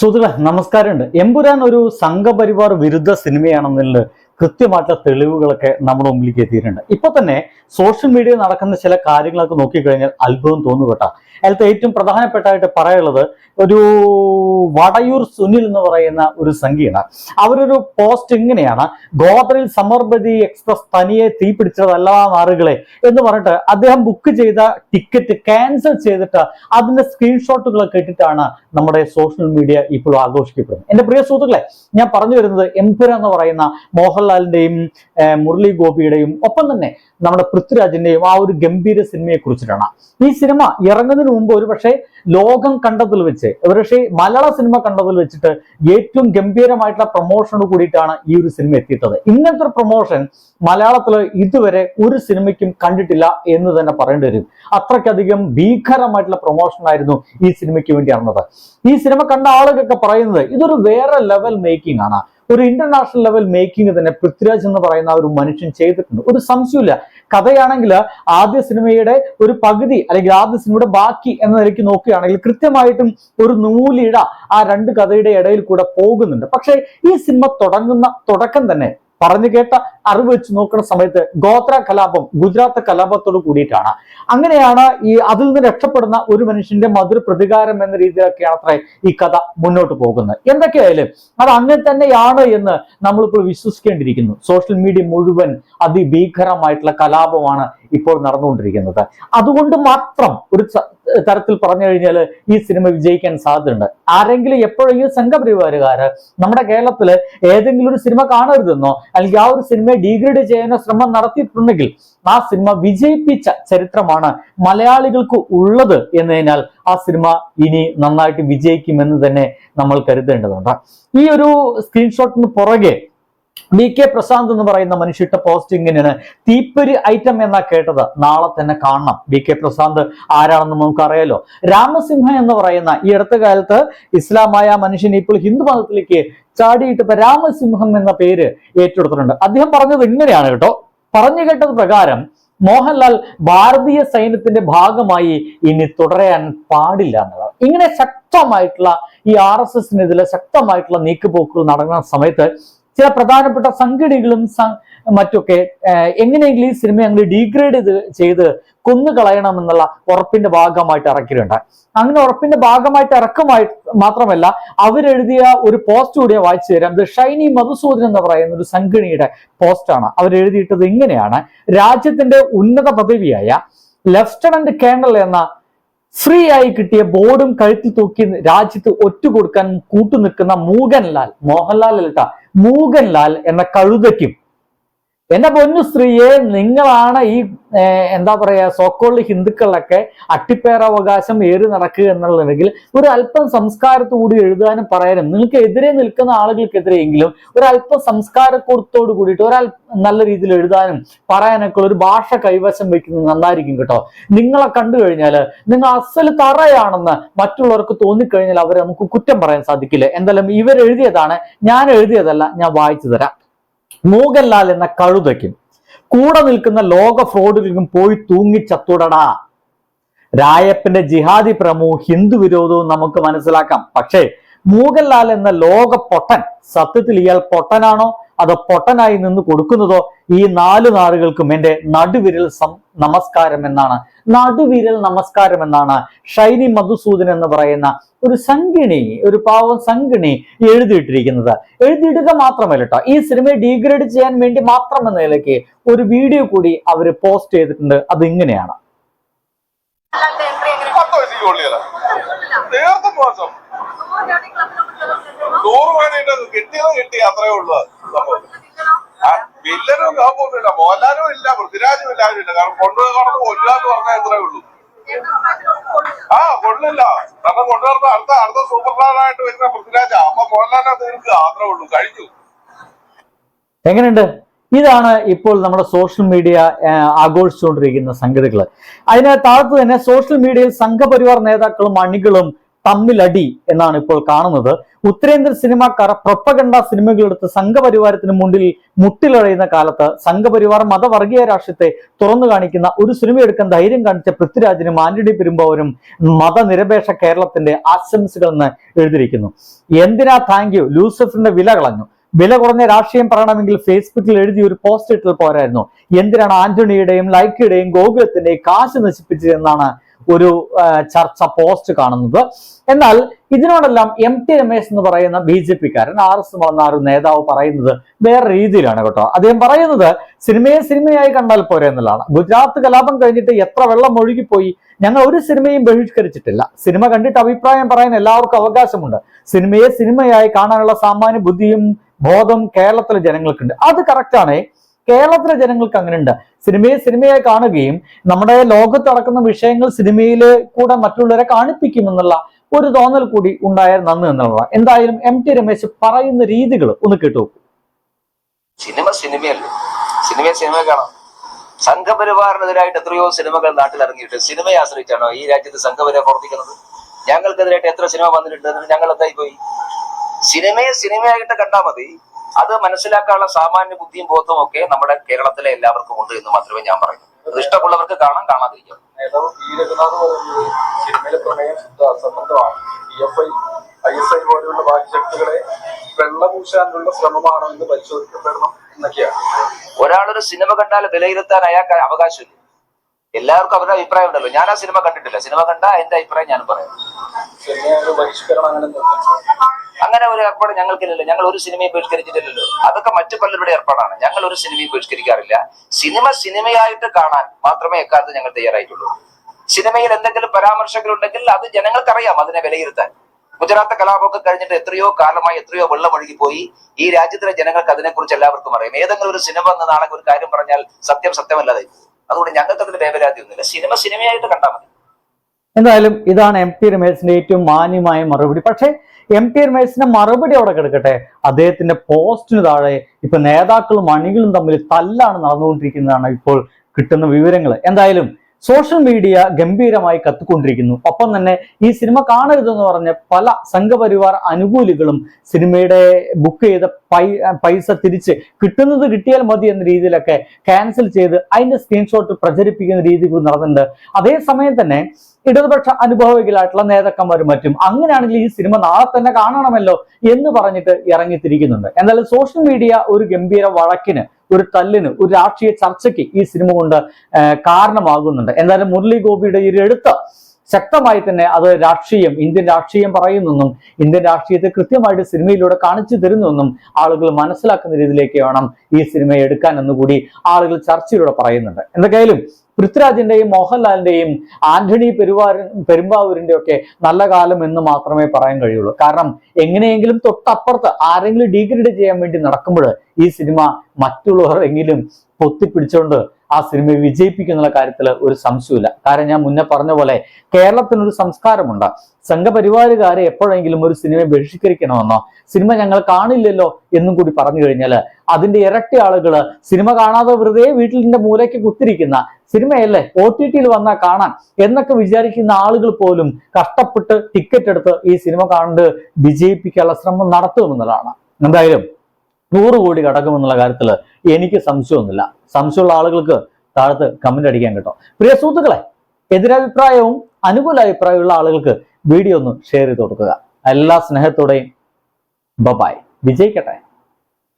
സുഹൃത്തുക്കളെ നമസ്കാരമുണ്ട്. എമ്പുരാൻ ഒരു സംഘപരിവാർ വിരുദ്ധ സിനിമയാണെന്നതിൽ കൃത്യമായിട്ടുള്ള തെളിവുകളൊക്കെ നമ്മുടെ മുമ്പിലേക്ക് എത്തിയിട്ടുണ്ട്. ഇപ്പൊ തന്നെ സോഷ്യൽ മീഡിയയിൽ നടക്കുന്ന ചില കാര്യങ്ങളൊക്കെ നോക്കിക്കഴിഞ്ഞാൽ അത്ഭുതം തോന്നു കേട്ടോ. അതിലത്തെ ഏറ്റവും പ്രധാനപ്പെട്ടതായിട്ട് പറയുള്ളത് ഒരു വടയൂർ സുനിൽ എന്ന് പറയുന്ന ഒരു സംഖ്യയാണ് അവരൊരു പോസ്റ്റ് ഇങ്ങനെയാണ് ഗോത്രയിൽ സമർപതി എക്സ്പ്രസ് തനിയെ തീ പിടിച്ചതല്ല നാറുകളെ എന്ന് പറഞ്ഞിട്ട് അദ്ദേഹം ബുക്ക് ചെയ്ത ടിക്കറ്റ് ക്യാൻസൽ ചെയ്തിട്ട് അതിന്റെ സ്ക്രീൻഷോട്ടുകളൊക്കെ ഇട്ടിട്ടാണ് നമ്മുടെ സോഷ്യൽ മീഡിയ ഇപ്പോൾ ആഘോഷിക്കപ്പെടുന്നത്. എന്റെ പ്രിയ സുഹൃത്തുക്കളെ ഞാൻ പറഞ്ഞു വരുന്നത് എംപുര എന്ന് പറയുന്ന മോഹൻലാലിന്റെയും മുരളി ഗോപിയുടെയും ഒപ്പം തന്നെ നമ്മുടെ പൃഥ്വിരാജിന്റെയും ആ ഒരു ഗംഭീര സിനിമയെ കുറിച്ചിട്ടാണ്. ഈ സിനിമ ഇറങ്ങുന്നതിന് മുമ്പ് ഒരു പക്ഷേ ലോകം കണ്ടതിൽ വെച്ച് ഒരുപക്ഷെ മലയാള സിനിമ കണ്ടതിൽ വെച്ചിട്ട് ഏറ്റവും ഗംഭീരമായിട്ടുള്ള പ്രൊമോഷനോട് കൂടിയിട്ടാണ് ഈ ഒരു സിനിമ എത്തിയിട്ടത് ഇങ്ങനത്തെ ഒരു പ്രൊമോഷൻ മലയാളത്തിൽ ഇതുവരെ ഒരു സിനിമയ്ക്കും കണ്ടിട്ടില്ല എന്ന് തന്നെ പറയേണ്ടി വരും. അത്രയ്ക്കധികം ഭീകരമായിട്ടുള്ള പ്രൊമോഷൻ ആയിരുന്നു ഈ സിനിമയ്ക്ക് വേണ്ടി അറിഞ്ഞത് ഈ സിനിമ കണ്ട ആളുകളൊക്കെ പറയുന്നത് ഇതൊരു വേറെ ലെവൽ മേക്കിംഗ് ആണ്. ഒരു ഇന്റർനാഷണൽ ലെവൽ മേക്കിംഗ് തന്നെ പൃഥ്വിരാജ് എന്ന് പറയുന്ന ഒരു മനുഷ്യൻ ചെയ്തിട്ടുണ്ട്. ഒരു സംശയമില്ല കഥയാണെങ്കിൽ ആദ്യ സിനിമയുടെ ഒരു പകുതി അല്ലെങ്കിൽ ആദ്യ സിനിമയുടെ ബാക്കി എന്ന നിലയ്ക്ക് നോക്കുകയാണെങ്കിൽ കൃത്യമായിട്ടും ഒരു നൂലിഴ ആ രണ്ട് കഥയുടെ ഇടയിൽ കൂടെ പോകുന്നുണ്ട്. പക്ഷേ ഈ സിനിമ തുടങ്ങുന്ന തുടക്കം തന്നെ പറഞ്ഞു കേട്ട അറിവ് വെച്ച് നോക്കുന്ന സമയത്ത് ഗോത്ര കലാപം ഗുജറാത്ത് കലാപത്തോട് കൂടിയിട്ടാണ്. അങ്ങനെയാണ് ഈ അതിൽ നിന്ന് രക്ഷപ്പെടുന്ന ഒരു മനുഷ്യന്റെ മധുര പ്രതികാരം എന്ന രീതിയിലൊക്കെയാണ് അത്ര ഈ കഥ മുന്നോട്ട് പോകുന്നത്. എന്തൊക്കെയായാലും അത് അങ്ങനെ തന്നെയാണ് എന്ന് നമ്മളിപ്പോൾ വിശ്വസിക്കേണ്ടിയിരിക്കുന്നു. സോഷ്യൽ മീഡിയ മുഴുവൻ അതിഭീകരമായിട്ടുള്ള കലാപമാണ് ഇപ്പോൾ നടന്നുകൊണ്ടിരിക്കുന്നത്. അതുകൊണ്ട് മാത്രം ഒരു തരത്തിൽ പറഞ്ഞു കഴിഞ്ഞാൽ ഈ സിനിമ വിജയിക്കാൻ സാധ്യതയുണ്ട്. ആരെങ്കിലും എപ്പോഴെങ്കിലും സംഘപരിവാരുകാര് നമ്മുടെ കേരളത്തിൽ ഏതെങ്കിലും ഒരു സിനിമ കാണരുതെന്നോ അല്ലെങ്കിൽ ആ ഒരു സിനിമയെ ഡീഗ്രേഡ് ചെയ്യാനോ ശ്രമം നടത്തിയിട്ടുണ്ടെങ്കിൽ ആ സിനിമ വിജയിപ്പിച്ച ചരിത്രമാണ് മലയാളികൾക്ക് ഉള്ളത് എന്നതിനാൽ ആ സിനിമ ഇനി നന്നായിട്ട് വിജയിക്കുമെന്ന് തന്നെ നമ്മൾ കരുതേണ്ടതുണ്ട്. ഈ ഒരു സ്ക്രീൻഷോട്ടിന് പുറകെ വി കെ പ്രശാന്ത് എന്ന് പറയുന്ന മനുഷ്യട്ട പോസ്റ്റിങ്ങിന് തീപ്പൊരി ഐറ്റം എന്നാ കേട്ടത്. നാളെ തന്നെ കാണണം. വി കെ പ്രശാന്ത് ആരാണെന്ന് നമുക്കറിയാലോ. രാമസിംഹ എന്ന് പറയുന്ന ഈ അടുത്ത കാലത്ത് ഇസ്ലാമായ മനുഷ്യൻ ഇപ്പോൾ ഹിന്ദു മതത്തിലേക്ക് ചാടിയിട്ട് ഇപ്പൊ രാമസിംഹം എന്ന പേര് ഏറ്റെടുത്തിട്ടുണ്ട്. അദ്ദേഹം പറഞ്ഞത് ഇങ്ങനെയാണ് കേട്ടോ. പറഞ്ഞു കേട്ടത് പ്രകാരം മോഹൻലാൽ ഭാരതീയ സൈന്യത്തിന്റെ ഭാഗമായി ഇനി തുടരാൻ പാടില്ല എന്നുള്ളത് ഇങ്ങനെ ശക്തമായിട്ടുള്ള ഈ ആർ എസ് എസിനെതിരെ ശക്തമായിട്ടുള്ള നീക്കുപോക്കുകൾ നടക്കുന്ന സമയത്ത് ചില പ്രധാനപ്പെട്ട സംഘടികളും മറ്റൊക്കെ എങ്ങനെയെങ്കിലും ഈ സിനിമ ഞങ്ങൾ ഡീഗ്രേഡ് ചെയ്ത് ചെയ്ത് കൊന്നു കളയണമെന്നുള്ള ഉറപ്പിന്റെ ഭാഗമായിട്ട് ഇറക്കിയിട്ടുണ്ട്. അങ്ങനെ ഉറപ്പിന്റെ ഭാഗമായിട്ട് ഇറക്കുമായി മാത്രമല്ല അവരെഴുതിയ ഒരു പോസ്റ്റ് കൂടിയ വായിച്ചു തരാം. ഇത് ഷൈനി മധുസൂദൻ എന്ന് പറയുന്ന ഒരു സംഘടനയുടെ പോസ്റ്റാണ് അവരെഴുതിയിട്ടത് ഇങ്ങനെയാണ്. രാജ്യത്തിന്റെ ഉന്നത പദവിയായ ലെഫ്റ്റനന്റ് കേണൽ എന്ന ഫ്രീ ആയി കിട്ടിയ ബോർഡും കഴുത്തിൽ തൂക്കി രാജ്യത്ത് ഒറ്റുകൊടുക്കാൻ കൂട്ടുനിൽക്കുന്ന മൂകൻലാൽ മോഹൻലാൽ അല്ലട്ട മൂകൻലാൽ എന്ന കഴുതയ്ക്കും എന്റെ പൊന്നു സ്ത്രീയെ നിങ്ങളാണ് ഈ എന്താ പറയാ സോക്കോൾഡ് ഹിന്ദുക്കളൊക്കെ അട്ടിപ്പേറാവകാശം ഏറി നടക്കുക എന്നുള്ളതെങ്കിൽ ഒരു അല്പം സംസ്കാരത്തോടുകൂടി എഴുതാനും പറയാനും നിങ്ങൾക്ക് എതിരെ നിൽക്കുന്ന ആളുകൾക്കെതിരെയെങ്കിലും ഒരു അല്പം സംസ്കാരക്കൂടത്തോട് കൂടിയിട്ട് ഒരാൾ നല്ല രീതിയിൽ എഴുതാനും പറയാനൊക്കെ ഒരു ഭാഷ കൈവശം വെക്കുന്നത് നന്നായിരിക്കും കേട്ടോ. നിങ്ങളെ കണ്ടു കഴിഞ്ഞാൽ നിങ്ങൾ അസൽ തറയാണെന്ന് മറ്റുള്ളവർക്ക് തോന്നിക്കഴിഞ്ഞാൽ അവരെ നമുക്ക് കുറ്റം പറയാൻ സാധിക്കില്ല. എന്തായാലും ഇവരെഴുതിയതാണ് ഞാൻ എഴുതിയതല്ല ഞാൻ വായിച്ചു തരാം. മോഹൻലാൽ എന്ന കഴുതയ്ക്കും കൂടെ നിൽക്കുന്ന ലോക ഫ്രോഡുകൾക്കും പോയി തൂങ്ങി ചത്തുടടാ രായപ്പന്റെ ജിഹാദി പ്രമുഖവും ഹിന്ദു വിരോധവും നമുക്ക് മനസ്സിലാക്കാം. പക്ഷേ മോഹൻലാൽ എന്ന ലോക പൊട്ടൻ സത്യത്തിൽ ഇയാൾ പൊട്ടനാണോ? അതോ പൊട്ടനായി നിന്ന് കൊടുക്കുന്നതോ ഈ നാല് നാളുകൾക്കും എന്റെ നടുവിരൽ നമസ്കാരം എന്നാണ്. നടുവിരൽ നമസ്കാരം എന്നാണ് ഷൈനി മധുസൂദൻ എന്ന് പറയുന്ന ഒരു സംഗിണി ഒരു പാവം സംഗിണി എഴുതിയിട്ടിരിക്കുന്നത്. എഴുതിയിടുക മാത്രമല്ല കേട്ടോ ഈ സിനിമയെ ഡീഗ്രേഡ് ചെയ്യാൻ വേണ്ടി മാത്രം എന്ന നിലയ്ക്ക് ഒരു വീഡിയോ കൂടി അവർ പോസ്റ്റ് ചെയ്തിട്ടുണ്ട്. അത് ഇങ്ങനെയാണ് അല്ലാതെ നൂറ് വേണ്ടിട്ട് കിട്ടിയത് കിട്ടി അത്രേ ഉള്ളു. വില്ലനും കാപ്പൊന്നുമില്ല മോഹൻലാലും ഇല്ല പൃഥ്വിരാജും ഇല്ലാതെ ഇല്ല. കാരണം കൊണ്ടുവന്ന് കൊല്ലാന്ന് പറഞ്ഞാൽ എത്രേ ഉള്ളൂ. ആ കൊള്ളില്ല. കാരണം കൊണ്ടുവരുന്ന അടുത്ത അടുത്ത സൂപ്പർ വരുന്ന പൃഥ്വിരാജ. അപ്പൊ മോഹൻലാലിനെ തീർക്കുക അത്രേ ഉള്ളൂ. കഴിഞ്ഞു. എങ്ങനെയുണ്ട്? ഇതാണ് ഇപ്പോൾ നമ്മുടെ സോഷ്യൽ മീഡിയ ആഘോഷിച്ചുകൊണ്ടിരിക്കുന്ന സംഗതികൾ അതിന് താഴത്ത് തന്നെ സോഷ്യൽ മീഡിയയിൽ സംഘപരിവാർ നേതാക്കളും അണികളും തമ്മിലടി എന്നാണ് ഇപ്പോൾ കാണുന്നത്. ഉത്തരേന്ത്യൻ സിനിമാക്കാർ പ്രൊപ്പഗണ്ട സിനിമകളെടുത്ത് സംഘപരിവാരത്തിന് മുന്നിൽ മുട്ടിലഴയുന്ന കാലത്ത് സംഘപരിവാർ മതവർഗീയ രാഷ്ട്രീയത്തെ തുറന്നു കാണിക്കുന്ന ഒരു സിനിമ എടുക്കാൻ ധൈര്യം കാണിച്ച പൃഥ്വിരാജിനും ആന്റണി പെരുമ്പോവനും മതനിരപേക്ഷ കേരളത്തിന്റെ ആശംസകൾ എന്ന് എഴുതിയിരിക്കുന്നു. എന്തിനാ താങ്ക് യു ലൂസിഫറിന്റെ വില കളഞ്ഞു. വില കുറഞ്ഞ രാഷ്ട്രീയം പറയണമെങ്കിൽ ഫേസ്ബുക്കിൽ എഴുതിയ ഒരു പോസ്റ്റ് ഇട്ടിൽ പോരായിരുന്നു. എന്തിനാണ് ആന്റണിയുടെയും ലൈക്കയുടെയും ഗോകുലത്തിന്റെയും കാശ് നശിപ്പിച്ചത് എന്നാണ് ഒരു ചർച്ച പോസ്റ്റ് കാണുന്നത്. എന്നാൽ ഇതിനോടെല്ലാം എം ടി രമേശ് എന്ന് പറയുന്ന ബി ജെ പിക്കാരൻ ആർ എസ് എന്ന ഒരു നേതാവ് പറയുന്നത് വേറെ രീതിയിലാണ് കേട്ടോ. അദ്ദേഹം പറയുന്നത് സിനിമയെ സിനിമയായി കണ്ടാൽ പോരെ എന്നുള്ളതാണ്. ഗുജറാത്ത് കലാപം കഴിഞ്ഞിട്ട് എത്ര വെള്ളം ഒഴുകിപ്പോയി ഞങ്ങൾ ഒരു സിനിമയും ബഹിഷ്കരിച്ചിട്ടില്ല. സിനിമ കണ്ടിട്ട് അഭിപ്രായം പറയാൻ എല്ലാവർക്കും അവകാശമുണ്ട്. സിനിമയെ സിനിമയായി കാണാനുള്ള സാമാന്യ ബുദ്ധിയും ബോധം കേരളത്തിലെ ജനങ്ങൾക്കുണ്ട്. അത് കറക്റ്റാണ് കേരളത്തിലെ ജനങ്ങൾക്ക് അങ്ങനെയുണ്ട്. സിനിമയെ സിനിമയായി കാണുകയും നമ്മുടെ ലോകത്ത് നടക്കുന്ന വിഷയങ്ങൾ സിനിമയിൽ കൂടെ മറ്റുള്ളവരെ കാണിപ്പിക്കുമെന്നുള്ള ഒരു തോന്നൽ കൂടി ഉണ്ടായാൽ നന്ന് എന്നുള്ളതാണ്. എന്തായാലും എം ടി രമേശ് പറയുന്ന രീതികൾ ഒന്ന് കേട്ടു നോക്കൂ. സിനിമ സിനിമയല്ലേ? സിനിമയെ സിനിമ കാണാം. സംഘപരിവാറിനെതിരായിട്ട് എത്രയോ സിനിമകൾ നാട്ടിൽ ഇറങ്ങിയിട്ട് സിനിമയെ ആശ്രയിച്ചാണോ ഈ രാജ്യത്ത് സംഘപരിവാർ പ്രവർത്തിക്കുന്നത്? ഞങ്ങൾക്കെതിരായിട്ട് എത്ര സിനിമ വന്നിട്ടുണ്ട്? ഞങ്ങൾ എന്തായി പോയി? സിനിമയെ സിനിമയായിട്ട് കണ്ടാൽ മതി. അത് മനസ്സിലാക്കാനുള്ള സാമാന്യ ബുദ്ധിയും ബോധവും ഒക്കെ നമ്മുടെ കേരളത്തിലെ എല്ലാവർക്കും ഉണ്ട് എന്ന് മാത്രമേ ഞാൻ പറയൂ അത് ഇഷ്ടമുള്ളവർക്ക് കാണാം കാണാതിരിക്കാം. നേതാവ് പി രഘുനാഥ് പറയുന്നത് സിനിമയിലെ പ്രമേയം ശുദ്ധ അസംബന്ധമാണ്. P F I I S I പോലെയുള്ള ബാഹ്യശക്തികളെ വെള്ളപൂശാനുള്ള ശ്രമമാണോ എന്ന് പരിശോധിക്കപ്പെടണം എന്നൊക്കെയാണ്. ഒരാളൊരു സിനിമ കണ്ടാൽ വിലയിരുത്താൻ അയാൾക്ക് അവകാശമില്ല. എല്ലാവർക്കും അവരുടെ അഭിപ്രായം ഉണ്ടല്ലോ. ഞാൻ ആ സിനിമ കണ്ടിട്ടില്ല. സിനിമ കണ്ട എന്റെ അഭിപ്രായം ഞാൻ പറയാം. സിനിമ ബഹിഷ്കരണം അങ്ങനെ അങ്ങനെ ഒരു ഏർപ്പാട് ഞങ്ങൾക്കില്ലല്ലോ. ഞങ്ങൾ ഒരു സിനിമയെ ബഹിഷ്കരിച്ചിട്ടില്ലല്ലോ. അതൊക്കെ മറ്റു പലരുടെ ഏർപ്പാടാണ്. ഞങ്ങൾ ഒരു സിനിമയും ബഹിഷ്കരിക്കാറില്ല. സിനിമ സിനിമയായിട്ട് കാണാൻ മാത്രമേ എക്കാലത്ത് ഞങ്ങൾ തയ്യാറായിട്ടുള്ളൂ. സിനിമയിൽ എന്തെങ്കിലും പരാമർശങ്ങളുണ്ടെങ്കിൽ അത് ജനങ്ങൾക്കറിയാം അതിനെ വിലയിരുത്താൻ. ഗുജറാത്ത് കലാപമൊക്കെ കഴിഞ്ഞിട്ട് എത്രയോ കാലമായി എത്രയോ വെള്ളം പോയി ഈ രാജ്യത്തിലെ ജനങ്ങൾക്ക് അതിനെക്കുറിച്ച് എല്ലാവർക്കും അറിയാം. ഏതെങ്കിലും ഒരു സിനിമ എന്ന നാളെ ഒരു കാര്യം പറഞ്ഞാൽ സത്യം സത്യമല്ലാതെ. അതുകൊണ്ട് ഞങ്ങൾക്ക് അതിന് വേവരാതിയൊന്നുമില്ല സിനിമ സിനിമയായിട്ട് കണ്ടാൽ മതി. എന്തായാലും ഇതാണ് എം പി രമേശിന്റെ ഏറ്റവും മാന്യമായ മറുപടി. പക്ഷേ എം പി രമേശിന്റെ മറുപടി അവിടെ കിടക്കട്ടെ. അദ്ദേഹത്തിന്റെ പോസ്റ്റിന് താഴെ ഇപ്പൊ നേതാക്കളും അണികളും തമ്മിൽ തല്ലാണ് നടന്നുകൊണ്ടിരിക്കുന്നതാണ് ഇപ്പോൾ കിട്ടുന്ന വിവരങ്ങൾ. എന്തായാലും സോഷ്യൽ മീഡിയ ഗംഭീരമായി കത്തിക്കൊണ്ടിരിക്കുന്നു. ഒപ്പം തന്നെ ഈ സിനിമ കാണരുതെന്ന് പറഞ്ഞ പല സംഘപരിവാർ അനുകൂലികളും സിനിമയുടെ ബുക്ക് ചെയ്ത പൈസ തിരിച്ച് കിട്ടുന്നത് കിട്ടിയാൽ മതി എന്ന രീതിയിലൊക്കെ ക്യാൻസൽ ചെയ്ത് അതിന്റെ സ്ക്രീൻഷോട്ട് പ്രചരിപ്പിക്കുന്ന രീതി നടന്നിട്ടുണ്ട്. അതേസമയം തന്നെ ഇടതുപക്ഷ അനുഭവികളായിട്ടുള്ള നേതാക്കന്മാരും മറ്റും അങ്ങനെയാണെങ്കിൽ ഈ സിനിമ നാളെ തന്നെ കാണണമല്ലോ എന്ന് പറഞ്ഞിട്ട് ഇറങ്ങിത്തിരിക്കുന്നുണ്ട്. എന്തായാലും സോഷ്യൽ മീഡിയ ഒരു ഗംഭീര വഴക്കിന് ഒരു തല്ലിന് ഒരു രാഷ്ട്രീയ ചർച്ചയ്ക്ക് ഈ സിനിമ കൊണ്ട് കാരണമാകുന്നുണ്ട്. എന്തായാലും മുരളി ഗോപിയുടെ ഈ ഒരു എഴുത്ത് ശക്തമായി തന്നെ അത് രാഷ്ട്രീയം ഇന്ത്യൻ രാഷ്ട്രീയം പറയുന്നെന്നും ഇന്ത്യൻ രാഷ്ട്രീയത്തെ കൃത്യമായിട്ട് സിനിമയിലൂടെ കാണിച്ചു തരുന്നെന്നും ആളുകൾ മനസ്സിലാക്കുന്ന രീതിയിലേക്ക് വേണം ഈ സിനിമ എടുക്കാൻ എന്നുകൂടി ആളുകൾ ചർച്ചയിലൂടെ പറയുന്നുണ്ട്. എന്തൊക്കെയായാലും പൃഥ്വിരാജിന്റെയും മോഹൻലാലിന്റെയും ആന്റണി പെരുവാരൻ പെരുമ്പാവൂരിന്റെ ഒക്കെ നല്ല കാലം എന്ന് മാത്രമേ പറയാൻ കഴിയുള്ളൂ. കാരണം എങ്ങനെയെങ്കിലും തൊട്ടപ്പുറത്ത് ആരെങ്കിലും ഡീഗ്രേഡ് ചെയ്യാൻ വേണ്ടി നടക്കുമ്പോൾ ഈ സിനിമ മറ്റുള്ളവർ എങ്കിലും പൊത്തിപ്പിടിച്ചുകൊണ്ട് ആ സിനിമയെ വിജയിപ്പിക്കുന്നുള്ള കാര്യത്തിൽ ഒരു സംശയമില്ല കാരണം ഞാൻ മുന്നേ പറഞ്ഞ പോലെ കേരളത്തിനൊരു സംസ്കാരമുണ്ട്. സംഘപരിവാരുകാരെ എപ്പോഴെങ്കിലും ഒരു സിനിമയെ ബഹിഷ്കരിക്കണമെന്നോ സിനിമ ഞങ്ങൾ കാണില്ലല്ലോ എന്നും കൂടി പറഞ്ഞു കഴിഞ്ഞാൽ അതിന്റെ ഇരട്ടി ആളുകൾ സിനിമ കാണാതെ വെറുതെ വീട്ടിലിന്റെ മൂലയ്ക്ക് കുത്തിരിക്കുന്ന സിനിമയല്ലേ ഒ ടി ടിയിൽ വന്നാൽ കാണാൻ എന്നൊക്കെ വിചാരിക്കുന്ന ആളുകൾ പോലും കഷ്ടപ്പെട്ട് ടിക്കറ്റ് എടുത്ത് ഈ സിനിമ കണ്ട് വിജയിപ്പിക്കാനുള്ള ശ്രമം നടത്തുമെന്നുള്ളതാണ്. എന്തായാലും നൂറ് കോടി കടക്കുമെന്നുള്ള കാര്യത്തിൽ എനിക്ക് സംശയമൊന്നുമില്ല. സംശയമുള്ള ആളുകൾക്ക് താഴത്ത് കമന്റ് അടിക്കാൻ കേട്ടോ. പ്രിയ സുഹൃത്തുക്കളെ എതിരഭിപ്രായവും അനുകൂല അഭിപ്രായമുള്ള ആളുകൾക്ക് വീഡിയോ ഒന്ന് ഷെയർ ചെയ്ത് കൊടുക്കുക. എല്ലാ സ്നേഹത്തോടെയും ബബായ് വിജയിക്കട്ടെ.